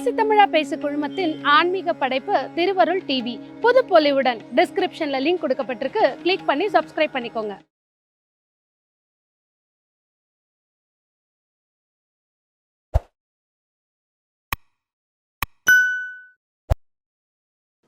பேசு தமிழா பேசு குழுமத்தின் ஆன்மீக படைப்பு திருவருள் டிவி. புது பொலிவுடன் டிஸ்கிரிப்ஷன்ல லிங்க் கொடுக்கப்பட்டிருக்கு. கிளிக் பண்ணி சப்ஸ்கிரைப் பண்ணிக்கோங்க.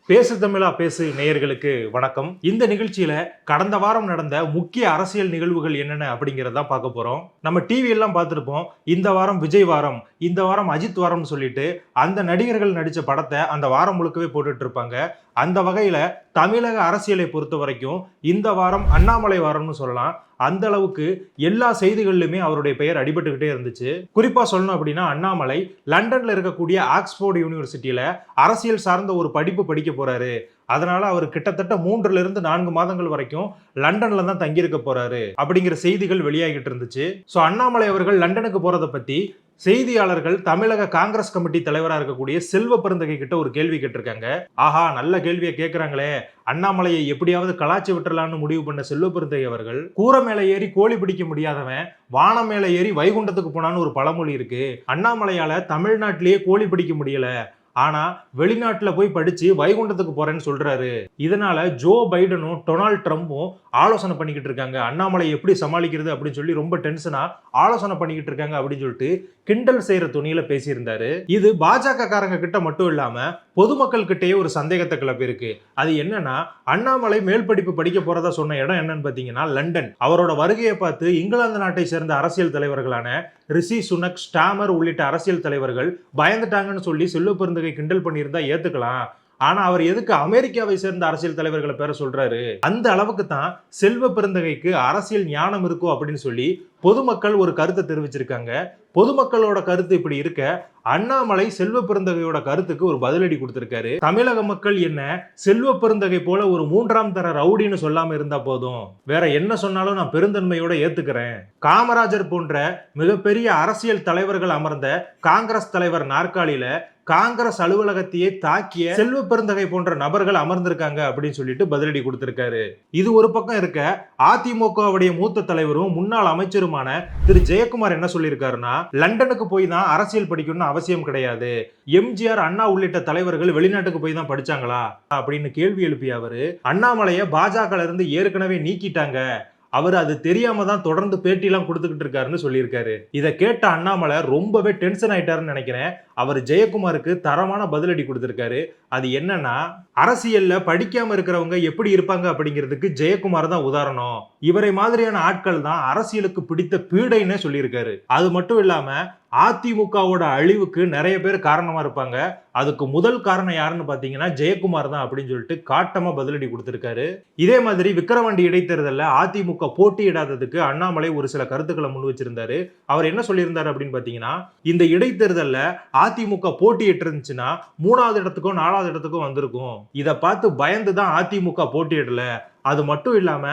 பேசு தமிழா பேசு நேயர்களுக்கு வணக்கம். இந்த நிகழ்ச்சியில கடந்த வாரம் நடந்த முக்கிய அரசியல் நிகழ்வுகள் என்னென்ன அப்படிங்கறதான் பார்க்க போறோம். நம்ம டிவி எல்லாம் பார்த்துருப்போம். இந்த வாரம் விஜய் வாரம் இந்த வாரம் அஜித் வாரம்னு சொல்லிட்டு அந்த நடிகர்கள் நடிச்ச படத்தை அந்த வாரம் முழுக்கவே போட்டுட்டு இருப்பாங்க. அந்த வகையில் தமிழக அரசியலை பொறுத்த வரைக்கும் இந்த வாரம் அண்ணாமலை வாரம்னு சொல்லலாம். அந்த அளவுக்கு எல்லா செய்திகளிலுமே அவருடைய பெயர் அடிபட்டுக்கிட்டே இருந்துச்சு. குறிப்பாக சொல்லணும் அப்படின்னா அண்ணாமலை லண்டனில் இருக்கக்கூடிய ஆக்ஸ்போர்டு யூனிவர்சிட்டியில் அரசியல் சார்ந்த ஒரு படிப்பு படிக்க போகிறாரு அதனால அவர் கிட்டத்தட்ட மூன்றுல இருந்து நான்கு மாதங்கள் வரைக்கும் லண்டன்ல தான் தங்கியிருக்க போறாரு. அப்படிங்கிற செய்திகள் வெளியாகிட்டு இருந்துச்சு. ஸோ அண்ணாமலை அவர்கள் லண்டனுக்கு போறதை பத்தி செய்தியாளர்கள் தமிழக காங்கிரஸ் கமிட்டி தலைவராக இருக்கக்கூடிய செல்வ பெருந்தகை கிட்ட ஒரு கேள்வி கேட்டிருக்காங்க. ஆஹா நல்ல கேள்வியை கேட்குறாங்களே அண்ணாமலையை எப்படியாவது கலாச்சி விட்டுறலாம்னு முடிவு பண்ண செல்வ பெருந்தகை அவர்கள் கூரை மேல ஏறி கோழி பிடிக்க முடியாதவன் வானம் மேல ஏறி வைகுண்டத்துக்கு போனான்னு ஒரு பழமொழி இருக்கு. அண்ணாமலையால தமிழ்நாட்டிலேயே கோழி பிடிக்க முடியல. ஆனா வெளிநாட்டுல போய் படிச்சு வைகுண்டத்துக்கு போறேன்னு சொல்றாரு. இதனால ஜோ பைடனும் டொனால்ட் ட்ரம்ப்பும் ஆலோசனை பண்ணிக்கிட்டு இருக்காங்க. அண்ணாமலை எப்படி சமாளிக்கிறது அப்படின்னு சொல்லி ரொம்ப டென்ஷனா ஆலோசனை பண்ணிக்கிட்டு இருக்காங்க அப்படின்னு சொல்லிட்டு கிண்டல் செய்யற துணியில பேசியிருந்தாரு. இது பாஜக காரங்க கிட்ட மட்டும் இல்லாம பொதுமக்கள் கிட்டேயே ஒரு சந்தேகத்தை கிளப்பிருக்கு அது என்னன்னா அண்ணாமலை மேல் படிப்பு படிக்க போறதா சொன்ன இடம் என்னன்னு பாத்தீங்கன்னா லண்டன். அவரோட வருகையை பார்த்து இங்கிலாந்து நாட்டை சேர்ந்த அரசியல் தலைவர்களான ரிஷி சுனக் ஸ்டாமர் உள்ளிட்ட அரசியல் தலைவர்கள் பயந்துட்டாங்கன்னு சொல்லி செல்லுப்பருந்து பெருந்தகை கிண்டல் பண்ணியிருந்தா ஏத்துக்கலாம். ஆனா அவர் எதுக்கு அமெரிக்காவை சேர்ந்த அரசியல் தலைவர்களை பேர சொல்றாரு? அந்த அளவுக்கு தான் செல்வ பெருந்தகைக்கு அரசியல் ஞானம் இருக்கும் அப்படின்னு சொல்லி பொதுமக்கள் ஒரு கருத்தை தெரிவிச்சிருக்காங்க. பொதுமக்களோட கருத்து இப்படி இருக்க அண்ணாமலை செல்வ பெருந்தகையோட கருத்துக்கு ஒரு பதிலடி கொடுத்திருக்காரு. தமிழக மக்கள் என்ன செல்வ பெருந்தகை போல ஒரு மூன்றாம் தர ரவுடின்னு சொல்லாம இருந்தா போதும். வேற என்ன சொன்னாலும் நான் பெருந்தன்மையோட ஏத்துக்கிறேன். காமராஜர் போன்ற மிகப்பெரிய அரசியல் தலைவர்கள் அமர்ந்த காங்கிரஸ் தலைவர் நாற்காலியில காங்கிரஸ் அலுவலகத்தையே தாக்கிய செல்வ பெருந்தகை போன்ற நபர்கள் அமர்ந்திருக்காங்க அப்படின்னு சொல்லிட்டு பதிலடி கொடுத்திருக்காரு. இது ஒரு பக்கம் இருக்க அதிமுகவுடைய மூத்த தலைவரும் முன்னாள் அமைச்சருமான திரு. ஜெயக்குமார் என்ன சொல்லியிருக்காருன்னா லண்டனுக்கு போய் தான் அரசியல் படிக்கணும்னு அவசியம் கிடையாது. எம்ஜிஆர் அண்ணா உள்ளிட்ட தலைவர்கள் வெளிநாட்டுக்கு போய் தான் படிச்சாங்களா? அப்படின்னு கேள்வி எழுப்பிய அவரு அண்ணாமலைய பாஜக இருந்து ஏற்கனவே நீக்கிட்டாங்க. அவர் அது தெரியாம தான் தொடர்ந்து பேட்டிலாம் கொடுத்துக்கிட்டு இருக்காருன்னு சொல்லியிருக்காரு. இதை கேட்ட அண்ணாமலை ரொம்பவே டென்ஷன் ஆயிட்டாருன்னு நினைக்கிறேன். அவர் ஜெயக்குமாருக்கு தரமான பதிலடி கொடுத்துருக்காரு. அது என்னன்னா அரசியல்ல படிக்காம இருக்கிறவங்க எப்படி இருப்பாங்க அப்படிங்கிறதுக்கு ஜெயக்குமார் தான் உதாரணம். இவரை மாதிரியான ஆட்கள் தான் அரசியலுக்கு பிடித்த பீடைன்னு சொல்லியிருக்காரு. அது மட்டும் இல்லாம அதிமுகவோட அழிவுக்கு நிறைய பேர் காரணமாக இருப்பாங்க. அதுக்கு முதல் காரணம் யாருன்னு பார்த்தீங்கன்னா ஜெயக்குமார் தான் அப்படின்னு சொல்லிட்டு காட்டமாக பதிலடி கொடுத்துருக்காரு. இதே மாதிரி விக்கிரவாண்டி இடைத்தேர்தலில் அதிமுக போட்டியிடாததுக்கு அண்ணாமலை ஒரு சில கருத்துக்களை முன் வச்சிருந்தாரு. அவர் என்ன சொல்லியிருந்தார் அப்படின்னு பார்த்தீங்கன்னா இந்த இடைத்தேர்தலில் அதிமுக போட்டியிட்டு இருந்துச்சுன்னா மூணாவது இடத்துக்கும் நாலாவது இடத்துக்கும் வந்திருக்கும். இதை பார்த்து பயந்து தான் அதிமுக போட்டியிடல. அது மட்டும் இல்லாம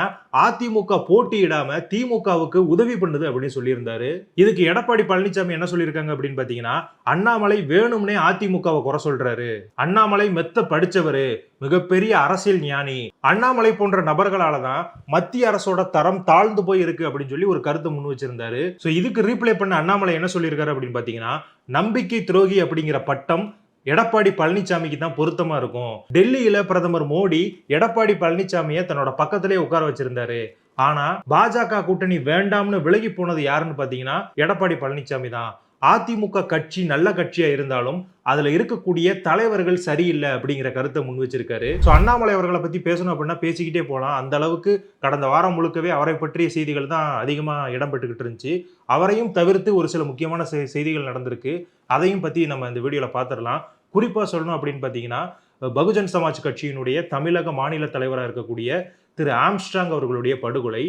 அதிமுக போட்டியிடாம திமுகவுக்கு உதவி பண்ணுது அப்படின்னு சொல்லியிருந்தாரு. இதுக்கு எடப்பாடி பழனிசாமி என்ன சொல்லியிருக்காங்க அப்படின்னு பாத்தீங்கன்னா அண்ணாமலை வேணும்னே அதிமுகவை குறை சொல்றாரு. அண்ணாமலை மெத்த படிச்சவரு மிகப்பெரிய அரசியல் ஞானி. அண்ணாமலை போன்ற நபர்களால தான் மத்திய அரசோட தரம் தாழ்ந்து போய் இருக்கு அப்படின்னு சொல்லி ஒரு கருத்தை முன் வச்சிருந்தாரு. ஸோ இதுக்கு ரீப்ளை பண்ண அண்ணாமலை என்ன சொல்லியிருக்காரு அப்படின்னு பாத்தீங்கன்னா நம்பிக்கை துரோகி அப்படிங்கிற பட்டம் எடப்பாடி பழனிசாமிக்கு தான் பொருத்தமா இருக்கும். டெல்லியில பிரதமர் மோடி எடப்பாடி பழனிசாமியை தன்னோட பக்கத்திலே உட்கார வச்சிருந்தாரு. ஆனா பாஜக கூட்டணி வேண்டாம்னு விலகி போனது யாருன்னு பாத்தீங்கன்னா எடப்பாடி பழனிசாமி தான். அதிமுக கட்சி நல்ல கட்சியா இருந்தாலும் அதுல இருக்கக்கூடிய தலைவர்கள் சரியில்லை அப்படிங்கிற கருத்தை முன் வச்சிருக்காரு. ஸோ அண்ணாமலை அவர்களை பத்தி பேசணும் அப்படின்னா பேசிக்கிட்டே போகலாம் அந்த அளவுக்கு கடந்த வாரம் முழுக்கவே அவரை பற்றிய செய்திகள் தான் அதிகமாக இடம்பெற்றுக்கிட்டு இருந்துச்சு. அவரையும் தவிர்த்து ஒரு சில முக்கியமான செ- செய்திகள் நடந்திருக்கு. அதையும் பத்தி நம்ம இந்த வீடியோல பார்த்துடலாம் குறிப்பா சொல்லணும் அப்படின்னு பார்த்தீங்கன்னா பகுஜன் சமாஜ் கட்சியினுடைய தமிழக மாநில தலைவராக இருக்கக்கூடிய திரு ஆம்ஸ்ட்ராங் அவர்களுடைய படுகொலை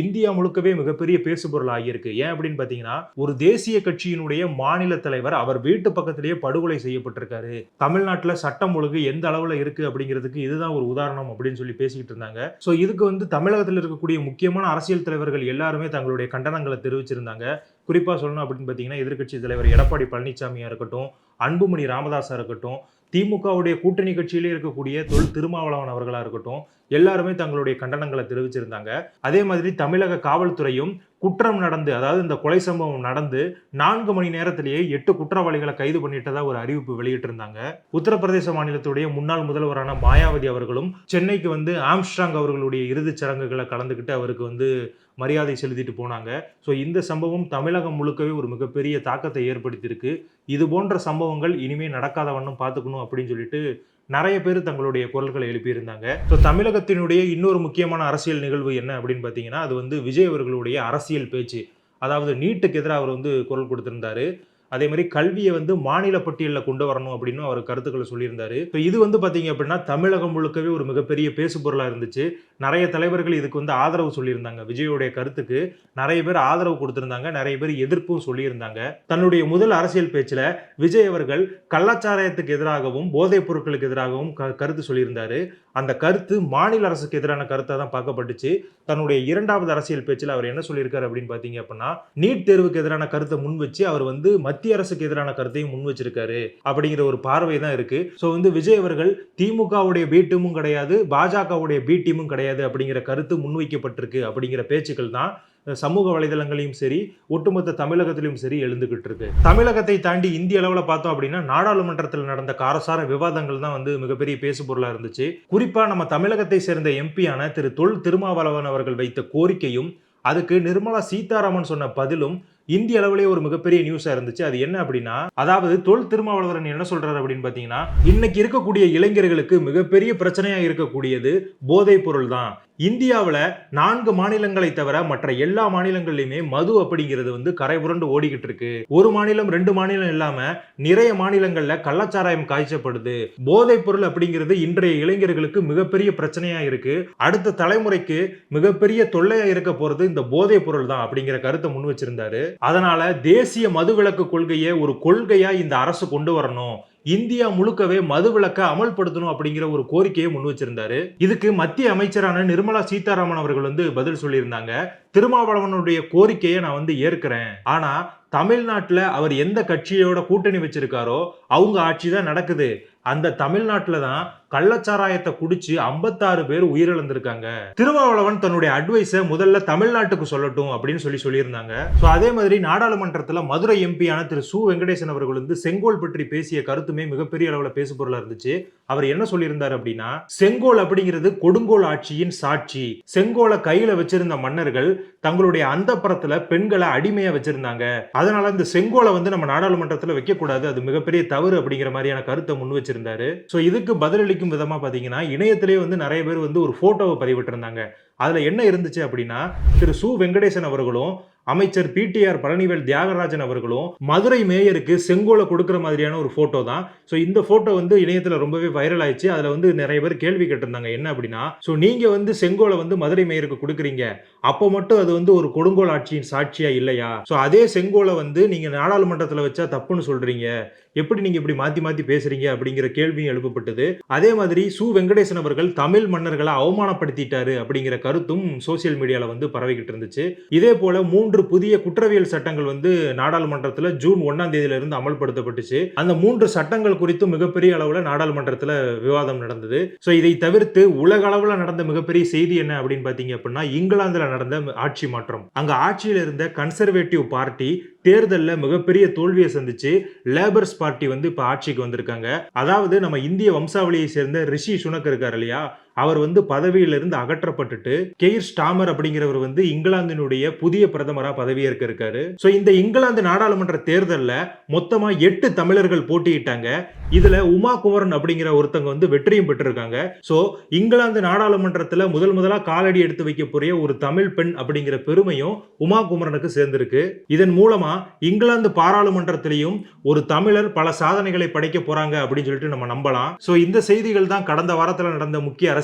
இந்தியா முழுக்கவே மிகப்பெரிய பேசுபொருள் ஆகியிருக்கு ஏன் அப்படின்னு பார்த்தீங்கன்னா ஒரு தேசிய கட்சியினுடைய மாநில தலைவர் அவர் வீட்டு பக்கத்திலேயே படுகொலை செய்யப்பட்டிருக்காரு. தமிழ்நாட்டில் சட்டம் ஒழுங்கு எந்த அளவில் இருக்கு அப்படிங்கிறதுக்கு இதுதான் ஒரு உதாரணம் அப்படின்னு சொல்லி பேசிக்கிட்டு இருந்தாங்க. ஸோ இதுக்கு வந்து தமிழகத்தில் இருக்கக்கூடிய முக்கியமான அரசியல் தலைவர்கள் எல்லாருமே தங்களுடைய கண்டனங்களை தெரிவிச்சிருந்தாங்க. குறிப்பாக சொல்லணும் அப்படின்னு பார்த்தீங்கன்னா எதிர்க்கட்சி தலைவர் எடப்பாடி பழனிசாமியாக இருக்கட்டும் அன்புமணி ராமதாஸாக இருக்கட்டும் திமுகவுடைய கூட்டணி கட்சியிலே இருக்கக்கூடிய தொல் திருமாவளவன் அவர்களாக இருக்கட்டும் எல்லாருமே தங்களுடைய கண்டனங்களை தெரிவிச்சிருந்தாங்க. அதே மாதிரி தமிழக காவல்துறையும் குற்றம் நடந்து அதாவது இந்த கொலை சம்பவம் நடந்து நான்கு மணி நேரத்திலேயே எட்டு குற்றவாளிகளை கைது பண்ணிட்டதா ஒரு அறிவிப்பு வெளியிட்டிருந்தாங்க. உத்தரப்பிரதேச மாநிலத்துடைய முன்னாள் முதல்வரான மாயாவதி அவர்களும் சென்னைக்கு வந்து ஆம்ஸ்ட்ராங் அவர்களுடைய இறுதிச் சடங்குகளை கலந்துக்கிட்டு அவருக்கு வந்து மரியாதை செலுத்திட்டு போனாங்க. ஸோ இந்த சம்பவம் தமிழகம் முழுக்கவே ஒரு மிகப்பெரிய தாக்கத்தை ஏற்படுத்தியிருக்கு. இது போன்ற சம்பவங்கள் இனிமேல் நடக்காத வண்ணம் பார்த்துக்கணும் அப்படின்னு சொல்லிட்டு நிறைய பேர் தங்களுடைய குரல்களை எழுப்பியிருந்தாங்க. ஸோ தமிழகத்தினுடைய இன்னொரு முக்கியமான அரசியல் நிகழ்வு என்ன அப்படின்னு பார்த்தீங்கன்னா அது வந்து விஜய் அவர்களுடைய அரசியல் பேச்சு. அதாவது நீட்டுக்கு எதிராக அவர் வந்து குரல் கொடுத்திருந்தாரு. அதே மாதிரி கல்வியை வந்து மாநில பட்டியலில் கொண்டு வரணும் அப்படின்னு அவர் கருத்துக்களை சொல்லியிருந்தாரு. இப்போ இது வந்து பார்த்தீங்க அப்படின்னா தமிழகம் முழுக்கவே ஒரு மிகப்பெரிய பேசு பொருளாக இருந்துச்சு. நிறைய தலைவர்கள் இதுக்கு வந்து ஆதரவு சொல்லியிருந்தாங்க. விஜயோடைய கருத்துக்கு நிறைய பேர் ஆதரவு கொடுத்திருந்தாங்க. நிறைய பேர் எதிர்ப்பும் சொல்லியிருந்தாங்க. தன்னுடைய முதல் அரசியல் பேச்சில் விஜய் அவர்கள் கள்ளச்சாராயத்துக்கு எதிராகவும் போதைப் பொருட்களுக்கு எதிராகவும் க- கருத்து சொல்லியிருந்தாரு. அந்த கருத்து மாநில அரசுக்கு எதிரான கருத்தை தான் பார்க்கப்பட்டுச்சு. தன்னுடைய இரண்டாவது அரசியல் பேச்சில் அவர் என்ன சொல்லியிருக்காரு அப்படின்னு பார்த்தீங்க அப்படின்னா நீட் தேர்வுக்கு எதிரான கருத்தை முன் வச்சு அவர் வந்து மத்திய அரசுக்கு எதிரான கருத்தையும் முன் வச்சிருக்காரு அப்படிங்கிற ஒரு பார்வை தான் இருக்கு. ஸோ வந்து விஜய் அவர்கள் திமுகவுடைய பி டீமும் கிடையாது பாஜகவுடைய பி டீமும் கிடையாது அப்படிங்கிற கருத்து முன்வைக்கப்பட்டிருக்கு அப்படிங்கிற பேச்சுக்கள் தான் சமூக வலைதளங்களையும் சரி ஒட்டுமொத்த தமிழகத்திலும் சரி எழுந்துகிட்டு இருக்கு. தமிழகத்தை தாண்டி இந்திய அளவில் பார்த்தோம் அப்படின்னா நாடாளுமன்றத்தில் நடந்த காரசார விவாதங்கள் தான் வந்து மிகப்பெரிய பேசுபொருளாக இருந்துச்சு. குறிப்பாக நம்ம தமிழகத்தை சேர்ந்த எம்பியான திரு. தொல் திருமாவளவன் அவர்கள் வைத்த கோரிக்கையும் அதுக்கு நிர்மலா சீதாராமன் சொன்ன பதிலும் இந்திய அளவிலே ஒரு மிகப்பெரிய நியூஸா இருந்துச்சு. அது என்ன அப்படின்னா அதாவது தொல் திருமாவளவரன் என்ன சொல்றாரு அப்படின்னு பாத்தீங்கன்னா இன்னைக்கு இருக்கக்கூடிய இளைஞர்களுக்கு மிகப்பெரிய பிரச்சனையா இருக்கக்கூடியது போதைப் பொருள் தான். இந்தியாவில் நான்கு மாநிலங்களை தவிர மற்ற எல்லா மாநிலங்கள்லையுமே மது அப்படிங்கிறது வந்து கரை புரண்டு ஓடிக்கிட்டு இருக்கு. ஒரு மாநிலம் ரெண்டு மாநிலம் இல்லாம நிறைய மாநிலங்கள்ல கள்ளச்சாராயம் காய்ச்சப்படுது. போதைப் பொருள் அப்படிங்கிறது இன்றைய இளைஞர்களுக்கு மிகப்பெரிய பிரச்சனையா இருக்கு. அடுத்த தலைமுறைக்கு மிகப்பெரிய தொல்லையா இருக்க போறது இந்த போதைப் பொருள் தான் அப்படிங்கிற கருத்தை முன் வச்சிருந்தாரு. அதனால தேசிய மதுவிலக்கு கொள்கையை ஒரு கொள்கையா இந்த அரசு கொண்டு வரணும். இந்தியா முழுக்கவே மதுவிலக்க அமல்படுத்தணும் அப்படிங்கிற ஒரு கோரிக்கையை முன் வச்சிருந்தாரு. இதுக்கு மத்திய அமைச்சரான நிர்மலா சீதாராமன் அவர்கள் வந்து பதில் சொல்லியிருந்தாங்க. திருமாவளவனுடைய கோரிக்கையை நான் வந்து ஏற்கிறேன். ஆனா தமிழ்நாட்டில் அவர் எந்த கட்சியோட கூட்டணி வச்சிருக்காரோ அவங்க ஆட்சி தான் நடக்குது. அந்த தமிழ்நாட்டில் தான் கள்ளச்சாராயத்தை குடிச்சு 56 பேர் உயிரிழந்திருக்காங்க. திருமாவளவன் தன்னுடைய அட்வைஸை முதல்ல தமிழ்நாட்டுக்கு சொல்லட்டும் அப்படின்னு சொல்லி சொல்லியிருந்தாங்க. ஸோ அதே மாதிரி நாடாளுமன்றத்தில் மதுரை எம்பியான திரு சு வெங்கடேசன் அவர்கள் வந்து செங்கோல் பற்றி பேசிய கருத்துமே மிகப்பெரிய அளவில் பேசு பொருளாக இருந்துச்சு. அவர் என்ன சொல்லியிருந்தார் அப்படின்னா செங்கோல் அப்படிங்கிறது கொடுங்கோல் ஆட்சியின் சாட்சி. செங்கோலை கையில வச்சிருந்த மன்னர்கள் தங்களுடைய அந்த பெண்களை அடிமையா வச்சிருந்தாங்க. அதனால இந்த செங்கோலை வந்து நம்ம நாடாளுமன்றத்தில் வைக்கக்கூடாது அது மிகப்பெரிய தவறு அப்படிங்கிற மாதிரியான கருத்தை முன் வச்சிருந்தாரு. ஸோ இதுக்கு பதிலளிக்கும் விதமாக பார்த்தீங்கன்னா இணையத்திலே வந்து நிறைய பேர் வந்து ஒரு ஃபோட்டோவை பதிவிட்டிருந்தாங்க. அதில் என்ன இருந்துச்சு அப்படின்னா திரு சு வெங்கடேசன் அவர்களும் அமைச்சர் பிடிஆர் பழனிவேல் தியாகராஜன் அவர்களும் மதுரை மேயருக்கு செங்கோலை கொடுக்குற மாதிரியான ஒரு ஃபோட்டோ தான். ஸோ இந்த ஃபோட்டோ வந்து இணையத்தில் ரொம்பவே வைரல் ஆயிடுச்சு. அதில் வந்து நிறைய பேர் கேள்வி கேட்டிருந்தாங்க. என்ன அப்படின்னா ஸோ நீங்கள் வந்து செங்கோலை வந்து மதுரை மேயருக்கு கொடுக்குறீங்க. அப்போ மட்டும் அது வந்து ஒரு கொடுங்கோல் ஆட்சியின் சாட்சியா இல்லையா? ஸோ அதே செங்கோலை வந்து நீங்க நாடாளுமன்றத்தில் வச்சா தப்புன்னு சொல்றீங்க. எப்படி நீங்க இப்படி மாத்தி மாத்தி பேசுறீங்க அப்படிங்கிற கேள்வியும் எழுப்பப்பட்டது. அதே மாதிரி சு. வெங்கடேசன் அவர்கள் தமிழ் மன்னர்களை அவமானப்படுத்திட்டாரு அப்படிங்கிற கருத்தும் சோசியல் மீடியால வந்து பரவிக்கிட்டு இருந்துச்சு. இதே போல மூன்று புதிய குற்றவியல் சட்டங்கள் வந்து நாடாளுமன்றத்தில் ஜூன் ஒன்னாம் தேதியில இருந்து அமல்படுத்தப்பட்டுச்சு. அந்த மூன்று சட்டங்கள் குறித்தும் மிகப்பெரிய அளவில் நாடாளுமன்றத்தில் விவாதம் நடந்தது. ஸோ இதை தவிர்த்து உலக அளவில் நடந்த மிகப்பெரிய செய்தி என்ன அப்படின்னு பார்த்தீங்க அப்படின்னா இங்கிலாந்தில் நடந்த ஆட்சி மாற்றம். அங்க ஆட்சியில் இருந்த கன்சர்வேட்டிவ் பார்ட்டி தேர்தலில் மிகப்பெரிய தோல்வியை சந்திச்சு லேபர்ஸ் பார்ட்டி வந்து இப்போ ஆட்சிக்கு வந்திருக்காங்க. அதாவது நம்ம இந்திய வம்சாவளியை சேர்ந்த ரிஷி சுனக் இருக்கார் இல்லையா? அவர் வந்து பதவியிலிருந்து அகற்றப்பட்டுட்டு கெய்ர் ஸ்டாமர் அப்படிங்கிறவர் வந்து இங்கிலாந்தினுடைய புதிய பிரதமராக பதவியேற்க இருக்காரு. ஸோ இந்த இங்கிலாந்து நாடாளுமன்ற தேர்தலில் மொத்தமாக எட்டு தமிழர்கள் போட்டியிட்டாங்க. இதுல உமா குமரன் அப்படிங்கிற ஒருத்தங்க வந்து வெற்றியும் பெற்றிருக்காங்க. ஸோ இங்கிலாந்து நாடாளுமன்றத்தில் முதல் முதலாக காலடி எடுத்து வைக்கக்கூடிய ஒரு தமிழ் பெண் அப்படிங்கிற பெருமையும் உமா குமரனுக்கு சேர்ந்திருக்கு. இதன் மூலமா இங்கிலாந்து பாராளுமன்றத்திலையும் ஒரு தமிழர் பல சாதனைகளை படைக்க போறாங்க அப்படின்னு சொல்லிட்டு நம்ம நம்பலாம். ஸோ இந்த செய்திகள் தான் கடந்த வாரத்தில் நடந்த முக்கிய அரசு